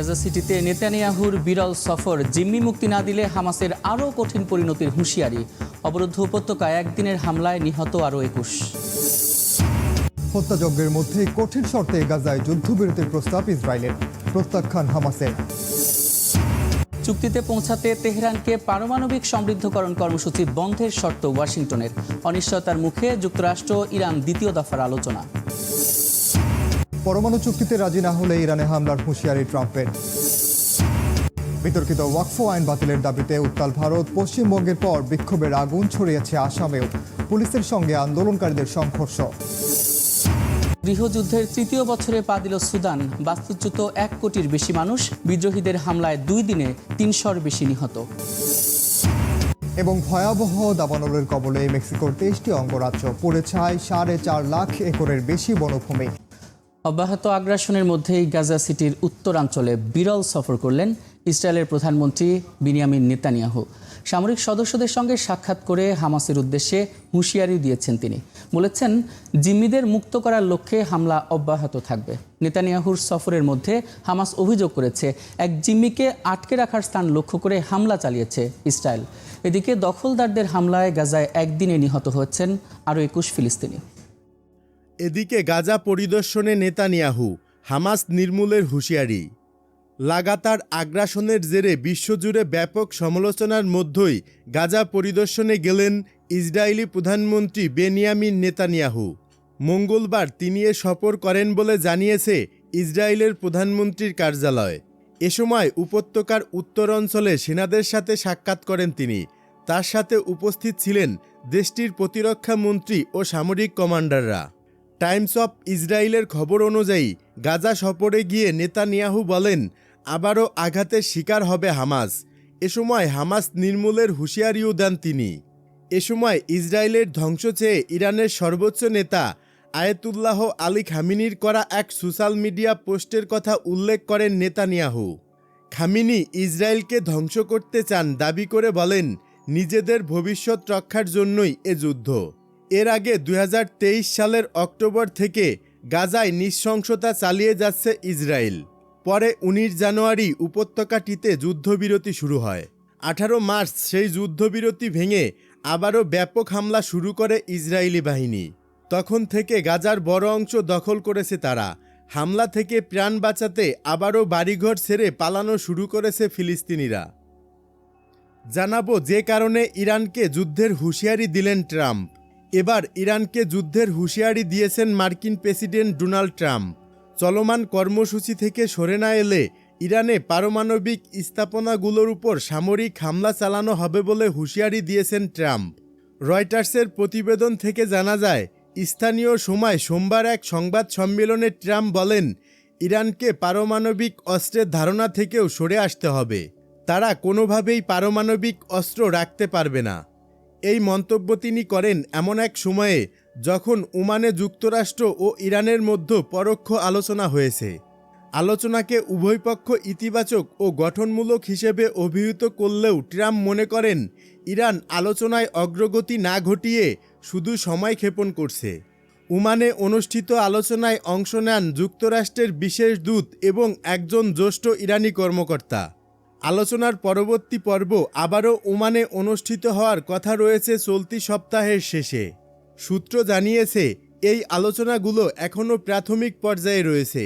গাজা সিটিতে নেতানিয়াহুর বিরল সফর জিম্মি মুক্তি না দিলে হামাসের আরও কঠিন পরিণতির হুঁশিয়ারি। অবরুদ্ধ উপত্যকায় একদিনের হামলায় নিহত আরও একুশ। হত্যাযজ্ঞের মধ্যে কঠিন শর্তে গাজায় যুদ্ধবিরতির প্রস্তাব ইসরায়েলের। প্রত্যাখ্যান হামাসের। চুক্তিতে পৌঁছাতে তেহরানকে পারমাণবিক সমৃদ্ধকরণ কর্মসূচি বন্ধের শর্ত ওয়াশিংটনের। অনিশ্চয়তার মুখে যুক্তরাষ্ট্র ইরান দ্বিতীয় দফার আলোচনা। পরমাণু চুক্তিতে রাজি না হলে ইরানে হামলার হুঁশিয়ারি ট্রাম্পের। বিতর্কিত ওয়াকফ আইন বাতিলের দাবিতে উত্তাল ভারত পশ্চিমবঙ্গের পর বিক্ষোভের আগুন ছড়িয়েছে আসামেও। পুলিশের সঙ্গে আন্দোলনকারীদের সংঘর্ষ। গৃহযুদ্ধের তৃতীয় বছরে পা দিল সুদান। বাস্তুচ্যুত এক কোটির বেশি মানুষ বিদ্রোহীদের হামলায় দুই দিনে তিনশোর বেশি নিহত। এবং ভয়াবহ দাবানলের কবলে মেক্সিকোর তেইশটি অঙ্গরাজ্য পড়ে ছায় সাড়ে চার লাখ একরের বেশি বনভূমি। অব্যাহত আগ্রাসনের মধ্যেই গাজা সিটির উত্তরাঞ্চলে বিরল সফর করলেন ইসরায়েলের প্রধানমন্ত্রী বিনিয়ামিন নেতানিয়াহু। সামরিক সদস্যদের সঙ্গে সাক্ষাৎ করে হামাসের উদ্দেশ্যে হুঁশিয়ারি দিয়েছেন তিনি। বলেছেন, জিম্মিদের মুক্ত করার লক্ষ্যে হামলা অব্যাহত থাকবে। নেতানিয়াহুর সফরের মধ্যে হামাস অভিযোগ করেছে, এক জিম্মিকে আটকে রাখার স্থান লক্ষ্য করে হামলা চালিয়েছে ইসরায়েল। এদিকে দখলদারদের হামলায় গাজায় একদিনে নিহত হয়েছেন আরও একুশ ফিলিস্তিনি। এদিকে গাজা পরিদর্শনে নেতানিয়াহু, হামাস নির্মূলের হুঁশিয়ারি। লাগাতার আগ্রাসনের জেরে বিশ্বজুড়ে ব্যাপক সমালোচনার মধ্যেই গাজা পরিদর্শনে গেলেন ইসরায়েলি প্রধানমন্ত্রী বেনিয়ামিন নেতানিয়াহু। মঙ্গলবার তিনি এ সফর করেন বলে জানিয়েছে ইসরায়েলের প্রধানমন্ত্রীর কার্যালয়। এ সময় উপত্যকার উত্তর অঞ্চলে সেনাদের সাথে সাক্ষাৎ করেন তিনি। তার সাথে উপস্থিত ছিলেন দেশটির প্রতিরক্ষা মন্ত্রী ও সামরিক কমান্ডাররা। টাইমস অফ ইসরায়েলের খবর অনুযায়ী, গাজা সফরে গিয়ে নেতানিয়াহু বলেন, আবারও আঘাতের শিকার হবে হামাস। এ সময় হামাস নির্মূলের হুঁশিয়ারিও দেন তিনি। এ সময় ইসরায়েলের ধ্বংস চেয়ে ইরানের সর্বোচ্চ নেতা আয়েতুল্লাহ আলী খামিনির করা এক সোশ্যাল মিডিয়া পোস্টের কথা উল্লেখ করেন নেতানিয়াহু। খামিনি ইসরায়েলকে ধ্বংস করতে চান দাবি করে বলেন, নিজেদের ভবিষ্যৎ রক্ষার জন্যই এ যুদ্ধ। এর আগে দু হাজার তেইশ সালের অক্টোবর থেকে গাজায় নৃশংসতা চালিয়ে যাচ্ছে ইসরায়েল। পরে উনিশ জানুয়ারি উপত্যকাটিতে যুদ্ধবিরতি শুরু হয়। আঠারো মার্চ সেই যুদ্ধবিরতি ভেঙে আবারও ব্যাপক হামলা শুরু করে ইসরায়েলি বাহিনী। তখন থেকে গাজার বড় অংশ দখল করেছে তারা। হামলা থেকে প্রাণ বাঁচাতে আবারও বাড়িঘর ছেড়ে পালানো শুরু করেছে ফিলিস্তিনিরা। জানাব যে কারণে ইরানকে যুদ্ধের হুঁশিয়ারি দিলেন ট্রাম্প। এবার ইরানকে যুদ্ধের হুঁশিয়ারি দিয়েছেন মার্কিন প্রেসিডেন্ট ডোনাল্ড ট্রাম্প। চলমান কর্মসূচি থেকে সরে না এলে ইরানে পারমাণবিক স্থাপনাগুলোর উপর সামরিক হামলা চালানো হবে বলে হুঁশিয়ারি দিয়েছেন ট্রাম্প। রয়টার্সের প্রতিবেদন থেকে জানা যায়, স্থানীয় সময় সোমবার এক সংবাদ সম্মেলনে ট্রাম্প বলেন, ইরানকে পারমাণবিক অস্ত্রের ধারণা থেকেও সরে আসতে হবে। তারা কোনোভাবেই পারমাণবিক অস্ত্র রাখতে পারবে না। এই মন্তব্য তিনি করেন এমন এক সময়ে যখন ওমানে যুক্তরাষ্ট্র ও ইরানের মধ্যে পরোক্ষ আলোচনা হয়েছে। আলোচনাকে উভয় পক্ষ ইতিবাচক ও গঠনমূলক হিসেবে অভিহিত করলেও ট্রাম্প মনে করেন, ইরান আলোচনায় অগ্রগতি না ঘটিয়ে শুধু সময় ক্ষেপণ করছে। উমানে অনুষ্ঠিত আলোচনায় অংশ নেন যুক্তরাষ্ট্রের বিশেষ দূত এবং একজন জ্যেষ্ঠ ইরানি কর্মকর্তা। আলোচনার পরবর্তী পর্ব আবারও ওমানে অনুষ্ঠিত হওয়ার কথা রয়েছে চলতি সপ্তাহের শেষে। সূত্র জানিয়েছে, এই আলোচনাগুলো এখনও প্রাথমিক পর্যায়ে রয়েছে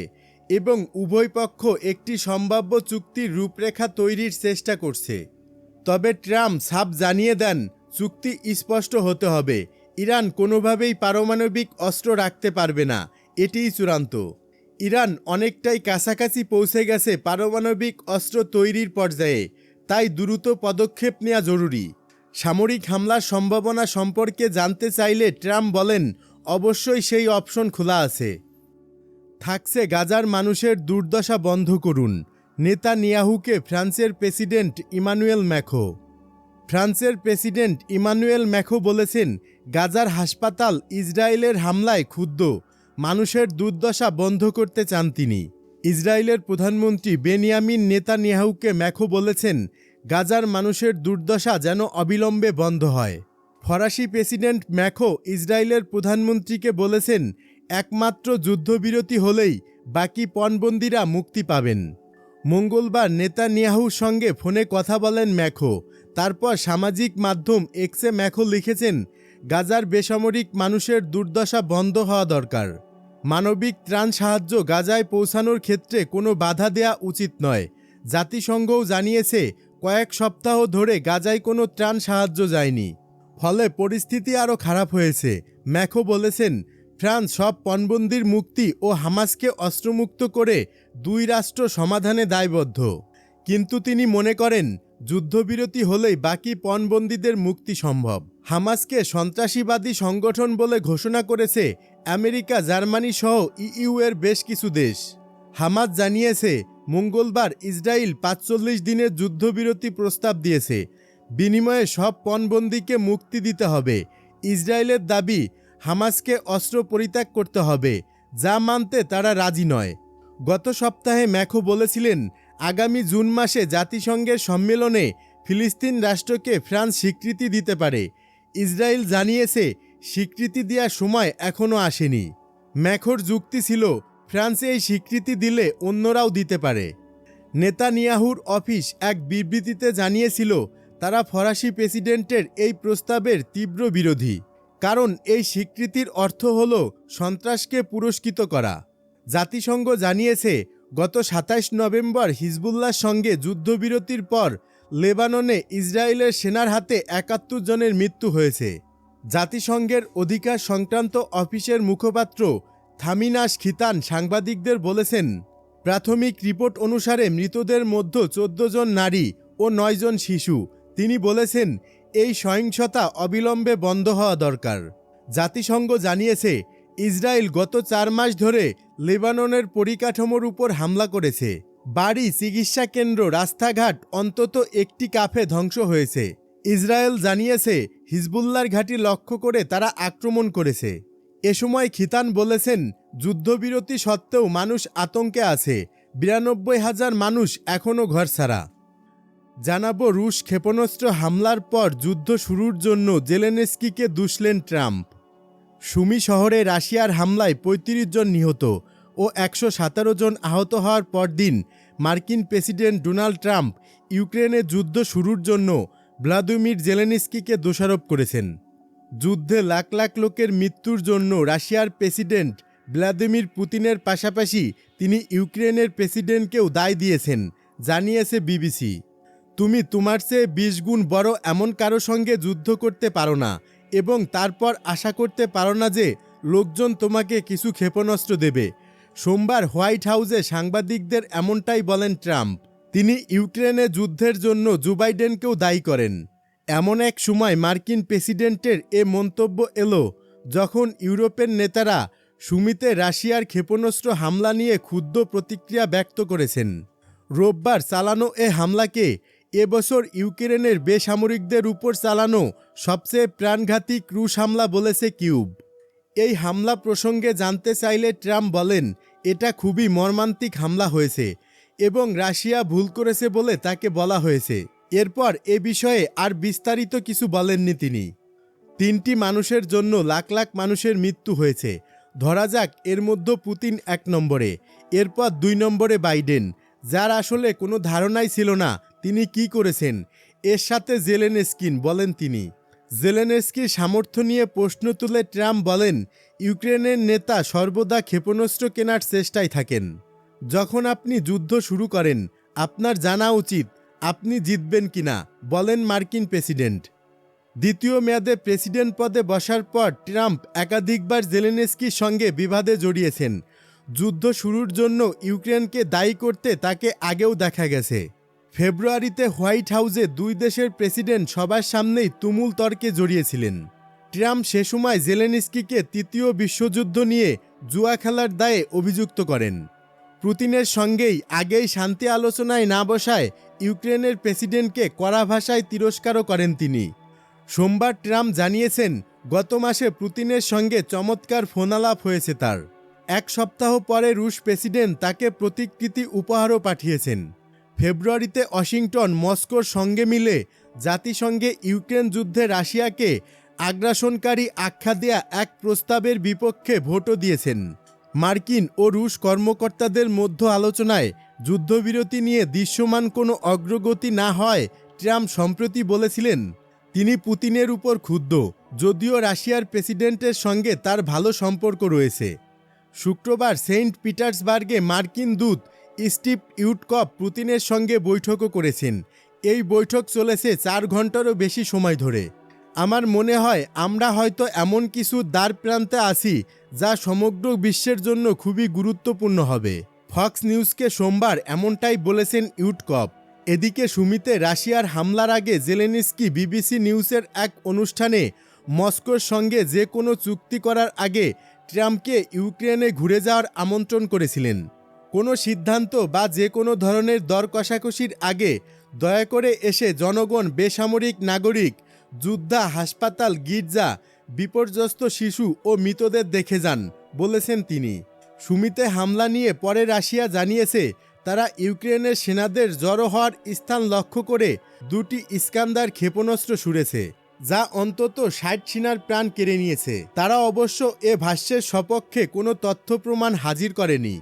এবং উভয় পক্ষ একটি সম্ভাব্য চুক্তির রূপরেখা তৈরির চেষ্টা করছে। তবে ট্রাম্প সাপ জানিয়ে দেন, চুক্তি স্পষ্ট হতে হবে। ইরান কোনোভাবেই পারমাণবিক অস্ত্র রাখতে পারবে না। এটিই চূড়ান্ত। ইরান অনেকটাই কাছাকাছি পৌঁছে গেছে পারমাণবিক অস্ত্র তৈরির পর্যায়ে। তাই দ্রুত পদক্ষেপ নেওয়া জরুরি। সামরিক হামলার সম্ভাবনা সম্পর্কে জানতে চাইলে ট্রাম্প বলেন, অবশ্যই সেই অপশন খোলা আছে। থাকছে গাজার মানুষের দুর্দশা বন্ধ করুন। নেতা নিয়াহুকে ফ্রান্সের প্রেসিডেন্ট ইমানুয়েল ম্যাখো। ফ্রান্সের প্রেসিডেন্ট ইমানুয়েল ম্যাখো বলেছেন, গাজার হাসপাতাল ইসরায়েলের হামলায় ক্ষুব্ধ। মানুষের দুর্দশা বন্ধ করতে চান তিনি। ইসরায়েলের প্রধানমন্ত্রী বেনিয়ামিন নেতানিয়াহুকে ম্যাখো বলেছেন, গাজার মানুষের দুর্দশা যেন অবিলম্বে বন্ধ হয়। ফরাসি প্রেসিডেন্ট ম্যাখো ইসরায়েলের প্রধানমন্ত্রীকে বলেছেন, একমাত্র যুদ্ধবিরতি হলেই বাকি পণবন্দিরা মুক্তি পাবেন। মঙ্গলবার নেতানিয়াহুর সঙ্গে ফোনে কথা বলেন ম্যাখো। তারপর সামাজিক মাধ্যম এক্সে ম্যাখো লিখেছেন গাজার বেসামরিক মানুষের দুর্দশা বন্ধ হওয়া দরকার। মানবিক ত্রাণ সাহায্য গাজায় পৌঁছানোর ক্ষেত্রে কোনো বাধা দেয়া উচিত নয়। জাতিসংঘও জানিয়েছে, কয়েক সপ্তাহ ধরে গাজায় কোনো ত্রাণ সাহায্য যায়নি। ফলে পরিস্থিতি আরও খারাপ হয়েছে। ম্যাখো বলেছেন, ফ্রান্স সব পণবন্দির মুক্তি ও হামাসকে অস্ত্রমুক্ত করে দুই রাষ্ট্র সমাধানে দায়বদ্ধ। কিন্তু তিনি মনে করেন, যুদ্ধবিরতি হলেই বাকি পণবন্দীদের মুক্তি সম্ভব। হামাসকে সন্ত্রাসীবাদী সংগঠন বলে ঘোষণা করেছে আমেরিকা, জার্মানি সহ ইইউ এর বেশ কিছু দেশ। হামাস জানিয়েছে, মঙ্গলবার ইসরায়েল পাঁচচল্লিশ দিনের যুদ্ধবিরতি প্রস্তাব দিয়েছে। বিনিময়ে সব পণবন্দীকে মুক্তি দিতে হবে। ইসরায়েলের দাবি, হামাসকে অস্ত্র পরিত্যাগ করতে হবে। যা মানতে তারা রাজি নয়। গত সপ্তাহে ম্যাখো বলেছিলেন, আগামী জুন মাসে জাতিসংঘের সম্মেলনে ফিলিস্তিন রাষ্ট্রকে ফ্রান্স স্বীকৃতি দিতে পারে। ইসরায়েল জানিয়েছে, স্বীকৃতি দেওয়ার সময় এখনও আসেনি। ম্যাখোর যুক্তি ছিল, ফ্রান্সে এই স্বীকৃতি দিলে অন্যরাও দিতে পারে। নেতানিয়াহুর অফিস এক বিবৃতিতে জানিয়েছিল, তারা ফরাসি প্রেসিডেন্টের এই প্রস্তাবের তীব্র বিরোধী। কারণ এই স্বীকৃতির অর্থ হল সন্ত্রাসকে পুরস্কৃত করা। জাতিসংঘ জানিয়েছে, গত সাতাইশ নভেম্বর হিজবুল্লাহর সঙ্গে যুদ্ধবিরতির পর লেবাননে ইসরায়েলের সেনার হাতে একাত্তর জনের মৃত্যু হয়েছে। জাতিসংঘের অধিকার সংক্রান্ত অফিসের মুখপাত্র থামিনাস খিতান সাংবাদিকদের বলেছেন, প্রাথমিক রিপোর্ট অনুসারে মৃতদের মধ্যে চোদ্দ জন নারী ও নয় জন শিশু। তিনি বলেছেন, এই সহিংসতা অবিলম্বে বন্ধ হওয়া দরকার। জাতিসংঘ জানিয়েছে, ইসরায়েল গত চার মাস ধরে লেবাননের পরিকাঠামোর উপর হামলা করেছে। বাড়ি চিকিৎসা কেন্দ্র রাস্তাঘাট অন্তত একটি কাফে ধ্বংস হয়েছে। ইসরায়েল জানিয়েছে হিজবুল্লার ঘাঁটি লক্ষ্য করে তারা আক্রমণ করেছে। এ সময় খিতান বলেছেন, যুদ্ধবিরতি সত্ত্বেও মানুষ আতঙ্কে আছে। বিরানব্বই হাজার মানুষ এখনও ঘর ছাড়া। জানাব রুশ ক্ষেপণাস্ত্র হামলার পর যুদ্ধ শুরুর জন্য জেলেনেস্কিকে দুষলেন ট্রাম্প। সুমি শহরে রাশিয়ার হামলায় ৩৫ জন নিহত। ও একশো সতেরো জন আহত হওয়ার পরদিন মার্কিন প্রেসিডেন্ট ডোনাল্ড ট্রাম্প ইউক্রেনে যুদ্ধ শুরুর জন্য ভ্লাদিমির জেলেনিস্কিকে দোষারোপ করেছেন। যুদ্ধে লাখ লাখ লোকের মৃত্যুর জন্য রাশিয়ার প্রেসিডেন্ট ভ্লাদিমির পুতিনের পাশাপাশি তিনি ইউক্রেনের প্রেসিডেন্টকেও দায় দিয়েছেন, জানিয়েছে বিবিসি। তুমি তোমার চেয়ে বিশ গুণ বড় এমন কারও সঙ্গে যুদ্ধ করতে পারো না এবং তারপর আশা করতে পারো না যে লোকজন তোমাকে কিছু ক্ষেপণাস্ত্র দেবে। সোমবার হোয়াইট হাউসে সাংবাদিকদের এমনটাই বলেন ট্রাম্প। তিনি ইউক্রেনে যুদ্ধের জন্য জো বাইডেনকেও দায়ী করেন। এমন এক সময় মার্কিন প্রেসিডেন্টের এ মন্তব্য এলো, যখন ইউরোপের নেতারা সুমিতে রাশিয়ার ক্ষেপণাস্ত্র হামলা নিয়ে ক্ষুদ্র প্রতিক্রিয়া ব্যক্ত করেছেন। রোববার চালানো এ হামলাকে এবছর ইউক্রেনের বেসামরিকদের উপর চালানো সবচেয়ে প্রাণঘাতী ক্রুশ হামলা বলেছে কিউব। এই হামলা প্রসঙ্গে জানতে চাইলে ট্রাম্প বলেন, এটা খুবই মর্মান্তিক হামলা হয়েছে এবং রাশিয়া ভুল করেছে বলে তাকে বলা হয়েছে। এরপর এ বিষয়ে আর বিস্তারিত কিছু বলেননি তিনি। তিনটি মানুষের জন্য লাখ লাখ মানুষের মৃত্যু হয়েছে। ধরা যাক, এর মধ্যে পুতিন এক নম্বরে। এরপর দুই নম্বরে বাইডেন। যার আসলে কোনো ধারণাই ছিল না তিনি কি করেছেন। এর সাথে জেলেনস্কিন বলেন তিনি। জেলেনস্কির সামর্থ্য নিয়ে প্রশ্ন তুলে ট্রাম্প বলেন, ইউক্রেনের নেতা সর্বদা ক্ষেপণাস্ত্র কেনার চেষ্টায় থাকেন। যখন আপনি যুদ্ধ শুরু করেন, আপনার জানা উচিত আপনি জিতবেন কিনা বলেন মার্কিন প্রেসিডেন্ট। দ্বিতীয় মেয়াদে প্রেসিডেন্ট পদে বসার পর ট্রাম্প একাধিকবার জেলেনস্কির সঙ্গে বিবাদে জড়িয়েছেন। যুদ্ধ শুরুর জন্য ইউক্রেনকে দায়ী করতে তাকে আগেও দেখা গেছে। ফেব্রুয়ারিতে হোয়াইট হাউসে দুই দেশের প্রেসিডেন্ট সবার সামনেই তুমুল তর্কে জড়িয়েছিলেন। ট্রাম্প সে সময় জেলেনিস্কিকে তৃতীয় বিশ্বযুদ্ধ নিয়ে জুয়া খেলার দায়ে অভিযুক্ত করেন। পুতিনের সঙ্গেই আগেই শান্তি আলোচনায় না বসায় ইউক্রেনের প্রেসিডেন্টকে কড়া ভাষায় তিরস্কারও করেন তিনি। সোমবার ট্রাম্প জানিয়েছেন, গত মাসে পুতিনের সঙ্গে চমৎকার ফোনালাপ হয়েছে তার। এক সপ্তাহ পরে রুশ প্রেসিডেন্ট তাকে প্রতিকৃতি উপহারও পাঠিয়েছেন। ফেব্রুয়ারিতে ওয়াশিংটন, মস্কোর সঙ্গে মিলে জাতিসংঘে ইউক্রেন যুদ্ধে রাশিয়াকে আগ্রাসনকারী আখ্যা দেয়া এক প্রস্তাবের বিপক্ষে ভোটও দিয়েছেন। মার্কিন ও রুশ কর্মকর্তাদের মধ্য আলোচনায় যুদ্ধবিরতি নিয়ে দৃশ্যমান কোনো অগ্রগতি না হয় ট্রাম্প সম্প্রতি বলেছিলেন, তিনি পুতিনের উপর ক্ষুব্ধ, যদিও রাশিয়ার প্রেসিডেন্টের সঙ্গে তার ভালো সম্পর্ক রয়েছে। শুক্রবার সেন্ট পিটার্সবার্গে মার্কিন দূত স্টিভ ইউটকপ পুতিনের সঙ্গে বৈঠকও করেছেন। এই বৈঠক চলেছে চার ঘন্টারও বেশি সময় ধরে। আমার মনে হয় আমরা হয়তো এমন কিছু দ্বার প্রান্তে আছি যা সমগ্র বিশ্বের জন্য খুবই গুরুত্বপূর্ণ হবে। ফক্স নিউজকে সোমবার এমনটাই বলেছেন ইউটকপ। এদিকে সুমিতে রাশিয়ার হামলার আগে জেলেনিস্কি বিবিসি নিউজের এক অনুষ্ঠানে মস্কোর সঙ্গে যে কোনো চুক্তি করার আগে ট্রাম্পকে ইউক্রেনে ঘুরে যাওয়ার আমন্ত্রণ করেছিলেন। কোনো সিদ্ধান্ত বা যে কোনো ধরনের দর কষাকষির আগে দয়া করে এসে জনগণ, বেসামরিক নাগরিক, যোদ্ধা, হাসপাতাল, গির্জা, বিপর্যস্ত শিশু ও মৃতদের দেখে যান, বলেছেন তিনি। সুমিতে হামলা নিয়ে পরে রাশিয়া জানিয়েছে, তারা ইউক্রেনের সেনাদের জড়ো হওয়ার স্থান লক্ষ্য করে দুটি ইস্কান্দার ক্ষেপণাস্ত্র ছুড়েছে, যা অন্তত ষাট সেনার প্রাণ কেড়ে নিয়েছে। তারা অবশ্য এ ভাষ্যের সপক্ষে কোনো তথ্য প্রমাণ হাজির করেনি।